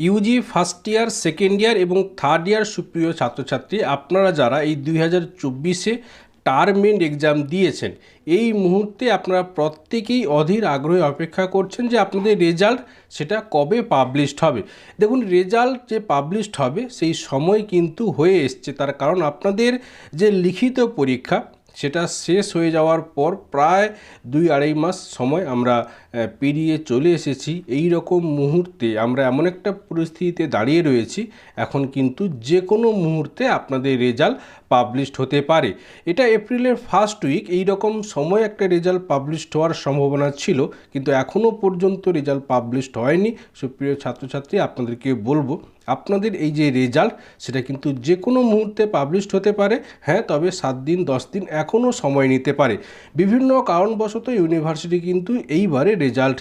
UG first year, second year এবং third ইয়ার সুপ্রিয় ছাত্রছাত্রী, আপনারা যারা এই দুই হাজার চব্বিশে টার্ম এন্ড এক্সাম দিয়েছেন, এই মুহূর্তে আপনারা প্রত্যেকেই অধীর আগ্রহে অপেক্ষা করছেন যে আপনাদের রেজাল্ট সেটা কবে পাবলিশড হবে। দেখুন, রেজাল্ট যে পাবলিশড হবে সেই সময় কিন্তু হয়ে এসছে, তার কারণ আপনাদের যে লিখিত পরীক্ষা সেটা শেষ হয়ে যাওয়ার পর প্রায় দুই আড়াই মাস সময় আমরা পেরিয়ে চলে এসেছি। এই রকম মুহূর্তে আমরা এমন একটা পরিস্থিতিতে দাঁড়িয়ে রয়েছি, এখন কিন্তু যে কোনো মুহূর্তে আপনাদের রেজাল্ট পাবলিশড হতে পারে। এটা এপ্রিলের ফার্স্ট উইক এই রকম সময় একটা রেজাল্ট পাবলিশড হওয়ার সম্ভাবনা ছিল, কিন্তু এখনও পর্যন্ত রেজাল্ট পাবলিশড হয়নি। সুপ্রিয় ছাত্রছাত্রী, আপনাদেরকে বলব আপনাদের এই যে রেজাল্ট সেটা কিন্তু যে কোনো মুহূর্তে পাবলিশড হতে পারে। হ্যাঁ তবে সাত দিন, দশ দিন এখনও সময় নিতে পারে। বিভিন্ন কারণবশত ইউনিভার্সিটি কিন্তু এইবারে রেজাল্ট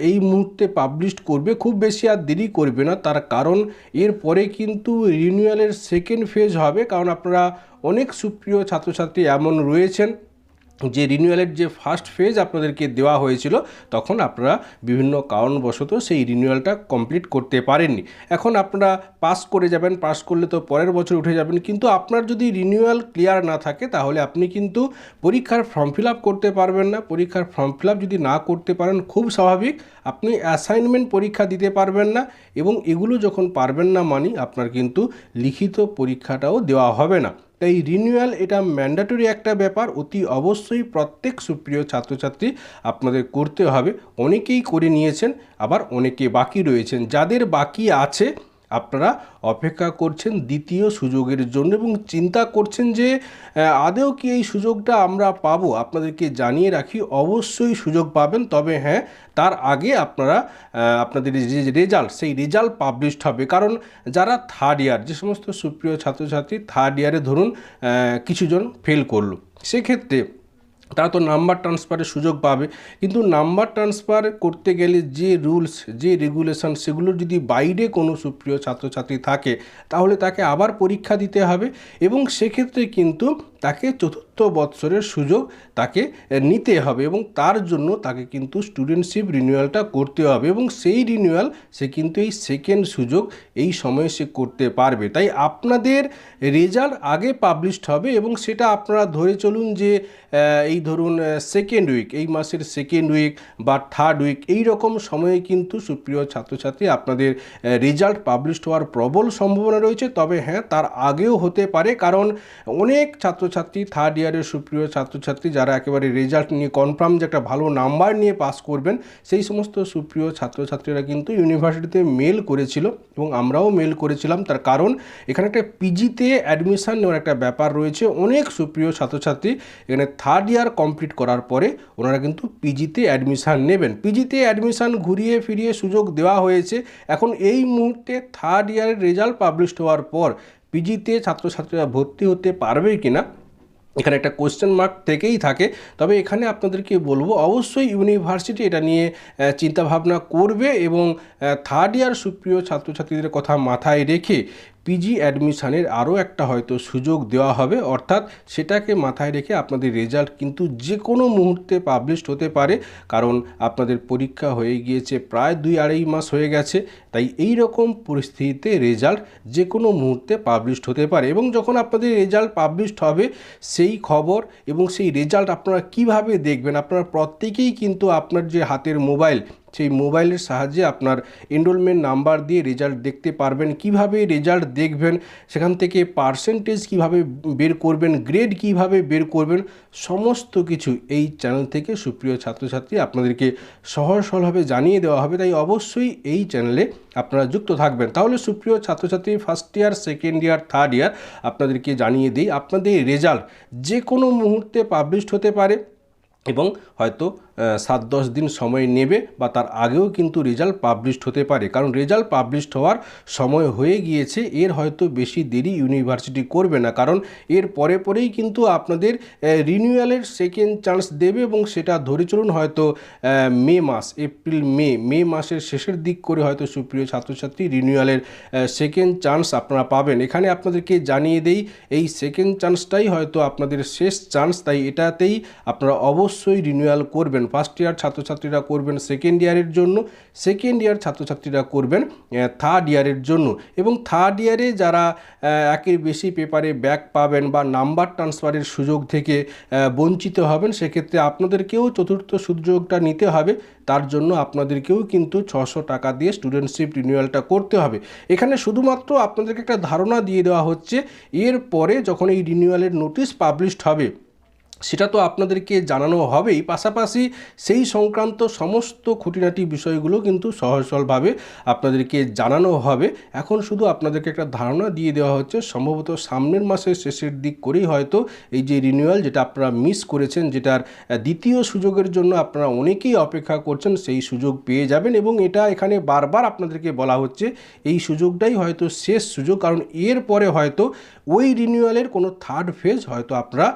এই মুহূর্তে পাবলিশড করবে। খুব বেশি আর দেরি করবে না। তার কারণ এরপরে কিন্তু রিনিউয়ালের সেকেন্ড ফেজ হবে। কারণ আপনারা অনেক সুপ্রিয় ছাত্রছাত্রী এমন রয়েছেন। যে রিনিউয়ালের যে ফার্স্ট ফেজ আপনাদেরকে দেওয়া হয়েছিল, তখন আপনারা বিভিন্ন কারণবশত সেই রিনিউয়ালটা কমপ্লিট করতে পারেননি। এখন আপনারা পাস করে যাবেন পাস করলে তো পরের বছর উঠে যাবেন, কিন্তু আপনার যদি রিনিউয়াল ক্লিয়ার না থাকে, তাহলে আপনি কিন্তু পরীক্ষার ফর্ম ফিল করতে পারবেন না। পরীক্ষার ফর্ম ফিল যদি না করতে পারেন, খুব স্বাভাবিক, আপনি অ্যাসাইনমেন্ট পরীক্ষা দিতে পারবেন না এবং এগুলো যখন পারবেন না মানি আপনার কিন্তু লিখিত পরীক্ষাটাও দেওয়া হবে না। তাই রিনিউয়াল এটা ম্যান্ডাটরি একটা ব্যাপার। অতি অবশ্যই প্রত্যেক সুপ্রিয় ছাত্রছাত্রী আপনাদের করতে হবে। অনেকেই করে নিয়েছেন, আবার অনেকে বাকি রয়েছেন। যাদের বাকি আছে আপনারা অপেক্ষা করছেন দ্বিতীয় সুযোগের জন্য এবং চিন্তা করছেন যে আদেও কি এই সুযোগটা আমরা পাবো? আপনাদেরকে জানিয়ে রাখি, অবশ্যই সুযোগ পাবেন। তবে হ্যাঁ তার আগে আপনারা আপনাদের যে রেজাল্ট, সেই রেজাল্ট পাবলিশড হবে। কারণ যারা থার্ড ইয়ার যে সমস্ত সুপ্রিয় ছাত্রছাত্রী থার্ড ইয়ারে ধরুন কিছুজন ফেল করল, সেক্ষেত্রে তারা তো নাম্বার ট্রান্সফারের সুযোগ পাবে। কিন্তু নাম্বার ট্রান্সফার করতে গেলে যে রুলস যে রেগুলেশন সেগুলোর যদি বাইরে কোনো সুপ্রিয় ছাত্রছাত্রী থাকে, তাহলে তাকে আবার পরীক্ষা দিতে হবে। এবং সেক্ষেত্রে কিন্তু তাকে চতুর্থ বৎসরের সুযোগ তাকে নিতে হবে এবং তার জন্য তাকে কিন্তু স্টুডেন্টশিপ রিনিউয়ালটা করতে হবে এবং সেই রিনিউয়াল সে কিন্তু এই সেকেন্ড সুযোগ এই সময়ে সে করতে পারবে। তাই আপনাদের রেজাল্ট আগে পাবলিশড হবে এবং সেটা আপনারা ধরে চলুন যে এই ধরুন সেকেন্ড উইক এই মাসের সেকেন্ড উইক বা থার্ড উইক এই রকম সময়ে কিন্তু সুপ্রিয় ছাত্রছাত্রী আপনাদের রেজাল্ট পাবলিশড হওয়ার প্রবল সম্ভাবনা রয়েছে। তবে হ্যাঁ তার আগেও হতে পারে কারণ অনেক ছাত্রছাত্রী থার্ড ইয়ারের সুপ্রিয় ছাত্রছাত্রী যারা একেবারে রেজাল্ট নিয়ে কনফার্ম যে একটা ভালো নাম্বার নিয়ে পাস করবেন, সেই সমস্ত সুপ্রিয় ছাত্রছাত্রীরা কিন্তু ইউনিভার্সিটিতে মেল করেছিল এবং আমরাও মেল করেছিলাম। তার কারণ এখানে একটা পিজিতে অ্যাডমিশান নেওয়ার একটা ব্যাপার রয়েছে। অনেক সুপ্রিয় ছাত্রছাত্রী এখানে থার্ড ইয়ার কমপ্লিট করার পরে ওনারা কিন্তু পিজিতে অ্যাডমিশান নেবেন। পিজিতে অ্যাডমিশান ঘুরিয়ে ফিরিয়ে সুযোগ দেওয়া হয়েছে। এখন এই মুহূর্তে থার্ড ইয়ারের রেজাল্ট পাবলিশড হওয়ার পর পিজিতে ছাত্রছাত্রীরা ভর্তি হতে পারবে কিনা এখানে একটা কোয়েশ্চেন মার্ক থেকেই থাকে। তবে এখানে আপনাদেরকে বলব, অবশ্যই ইউনিভার্সিটি এটা নিয়ে চিন্তাভাবনা করবে এবং থার্ড ইয়ার সুপ্রিয় ছাত্রছাত্রীদের কথা মাথায় রেখে পিজি অ্যাডমিশানের আরও একটা হয়তো সুযোগ দেওয়া হবে, অর্থাৎ সেটাকে মাথায় রেখে আপনাদের রেজাল্ট কিন্তু যে কোনো মুহূর্তে পাবলিশড হতে পারে, কারণ আপনাদের পরীক্ষা হয়ে গিয়েছে প্রায় দুই আড়াই মাস হয়ে গেছে, তাই এই রকম পরিস্থিতিতে রেজাল্ট যে কোনো মুহূর্তে পাবলিশড হতে পারে। এবং যখন আপনাদের রেজাল্ট পাবলিশড হবে, সেই খবর এবং সেই রেজাল্ট আপনারা কীভাবে দেখবেন? আপনারা প্রত্যেকেই কিন্তু আপনার যে হাতের মোবাইল সেই মোবাইলের সাহায্যে আপনার এনরোলমেন্ট নাম্বার দিয়ে রেজাল্ট দেখতে পারবেন। কীভাবে রেজাল্ট দেখবেন? সেখান থেকে পার্সেন্টেজ কীভাবে বের করবেন? গ্রেড কীভাবে বের করবেন? সমস্ত কিছু এই চ্যানেল থেকে সুপ্রিয় ছাত্রছাত্রী আপনাদেরকে সহজ সরলভাবে জানিয়ে দেওয়া হবে। তাই অবশ্যই এই চ্যানেলে আপনারা যুক্ত থাকবেন। তাহলে সুপ্রিয় ছাত্রছাত্রী first year second year third year আপনাদেরকে জানিয়ে দিই, আপনাদের রেজাল্ট যে কোনো মুহূর্তে পাবলিশড হতে পারে এবং হয়তো সাত দশ দিন সময় নেবে বা তার আগেও কিন্তু রেজাল্ট পাবলিশড হতে পারে। কারণ রেজাল্ট পাবলিশড হওয়ার সময় হয়ে গিয়েছে, এর হয়তো বেশি দেরি ইউনিভার্সিটি করবে না। কারণ এর পরে পরেই কিন্তু আপনাদের রিনিউয়ালের সেকেন্ড চান্স দেবে এবং সেটা ধরে চলুন হয়তো মে মাস এপ্রিল মে মে মাসের শেষের দিক করে হয়তো সুপ্রিয় ছাত্রছাত্রী রিনিউয়ালের সেকেন্ড চান্স আপনারা পাবেন। এখানে আপনাদেরকে জানিয়ে দেই, এই সেকেন্ড চান্সটাই হয়তো আপনাদের শেষ চান্স তাই এটাতেই আপনারা অবশ্যই রিনিউয়াল করবেন। ফার্স্ট ইয়ার ছাত্রছাত্রীরা করবেন সেকেন্ড ইয়ারের জন্য সেকেন্ড ইয়ার ছাত্রছাত্রীরা করবেন থার্ড ইয়ারের জন্য। এবং থার্ড ইয়ারে যারা একের বেশি পেপারে ব্যাক পাবেন বা নাম্বার ট্রান্সফারের সুযোগ থেকে বঞ্চিত হবেন, সেক্ষেত্রে আপনাদেরকেও চতুর্থ সুযোগটা নিতে হবে। তার জন্য আপনাদেরকেও কিন্তু ছশো টাকা দিয়ে স্টুডেন্টশিপ রিনিউয়ালটা করতে হবে। এখানে শুধুমাত্র আপনাদেরকে একটা ধারণা দিয়ে দেওয়া হচ্ছে এর পরে যখন এই রিনিউয়ালের নোটিশ পাবলিশড হবে সেটা তো আপনাদেরকে জানানো হবেই। পাশাপাশি সেই সংক্রান্ত সমস্ত খুঁটিনাটি বিষয়গুলো কিন্তু সহজ সরলভাবে আপনাদেরকে জানানো হবে। এখন শুধু আপনাদেরকে একটা ধারণা দিয়ে দেওয়া হচ্ছে, সম্ভবত সামনের মাসের শেষের দিক করেই হয়তো এই যে রিনিউয়াল যেটা আপনারা মিস করেছেন, যেটার দ্বিতীয় সুযোগের জন্য আপনারা অনেকেই অপেক্ষা করছেন, সেই সুযোগ পেয়ে যাবেন এবং এটা এখানে বারবার আপনাদেরকে বলা হচ্ছে, এই সুযোগটাই হয়তো শেষ সুযোগ, কারণ এর পরে হয়তো ওই রিনিউয়ালের কোনো থার্ড ফেজ হয়তো আপনারা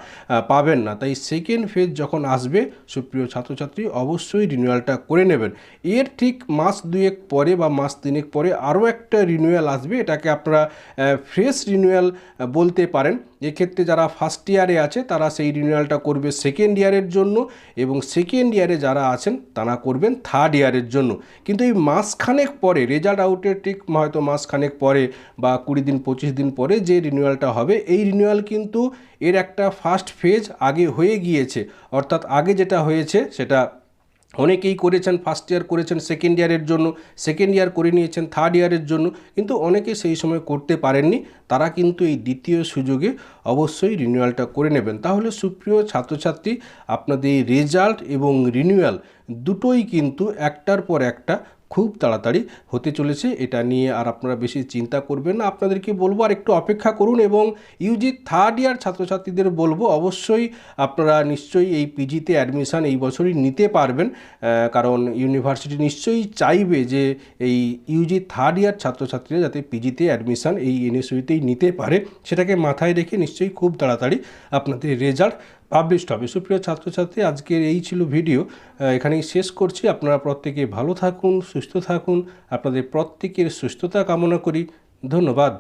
পাবেন না। তাই সেকেন্ড ফেজ যখন আসবে, সুপ্রিয় ছাত্রছাত্রী, অবশ্যই রিনিউয়ালটা করে নেবেন। এর ঠিক মাস দুয়েক পরে বা মাস তিনেক পরে আরও একটা রিনিউয়াল আসবে। এটাকে আপনারা ফ্রেশ রিনিউয়াল বলতে পারেন। এক্ষেত্রে যারা ফার্স্ট ইয়ারে আছে, তারা সেই রিনিউয়ালটা করবে সেকেন্ড ইয়ারের জন্য এবং সেকেন্ড ইয়ারে যারা আছেন, তারা করবেন থার্ড ইয়ারের জন্য। কিন্তু এই মাসখানেক পরে রেজাল্ট আউটের ঠিক হয়তো মাসখানেক পরে বা কুড়ি দিন, পঁচিশ দিন পরে যে রিনিউয়ালটা হবে, এই রিনিউয়াল কিন্তু এর একটা ফার্স্ট ফেজ আগে হয়ে গিয়েছে। অর্থাৎ আগে যেটা হয়েছে, সেটা অনেকেই করেছেন ফার্স্ট ইয়ার করেছেন সেকেন্ড ইয়ারের জন্য সেকেন্ড ইয়ার করে নিয়েছেন থার্ড ইয়ারের জন্য, কিন্তু অনেকে সেই সময় করতে পারেননি। তারা কিন্তু এই দ্বিতীয় সুযোগে অবশ্যই রিনিউয়ালটা করে নেবেন। তাহলে সুপ্রিয় ছাত্রছাত্রী, আপনাদের রেজাল্ট এবং রিনিউয়াল দুটোই কিন্তু একটার পর একটা খুব তাড়াতাড়ি হতে চলেছে। এটা নিয়ে আর আপনারা বেশি চিন্তা করবেন না। আপনাদেরকে বলব আর একটু অপেক্ষা করুন এবং ইউজি থার্ড ইয়ার ছাত্রছাত্রীদের বলব, অবশ্যই আপনারা নিশ্চয়ই এই পিজিতে অ্যাডমিশান এই বছরই নিতে পারবেন। কারণ ইউনিভার্সিটি নিশ্চয়ই চাইবে যে এই ইউজি থার্ড ইয়ার ছাত্রছাত্রীরা যাতে পিজিতে অ্যাডমিশান এই এনএসইউতেই নিতে পারে। সেটাকে মাথায় রেখে নিশ্চয়ই খুব তাড়াতাড়ি আপনাদের রেজাল্ট পাবলিশড হবে। সুপ্রিয় ছাত্রছাত্রী, আজকের এই ছিল ভিডিও। এখানেই শেষ করছি। আপনারা প্রত্যেকে ভালো থাকুন, সুস্থ থাকুন। আপনাদের প্রত্যেকের সুস্থতা কামনা করি। ধন্যবাদ।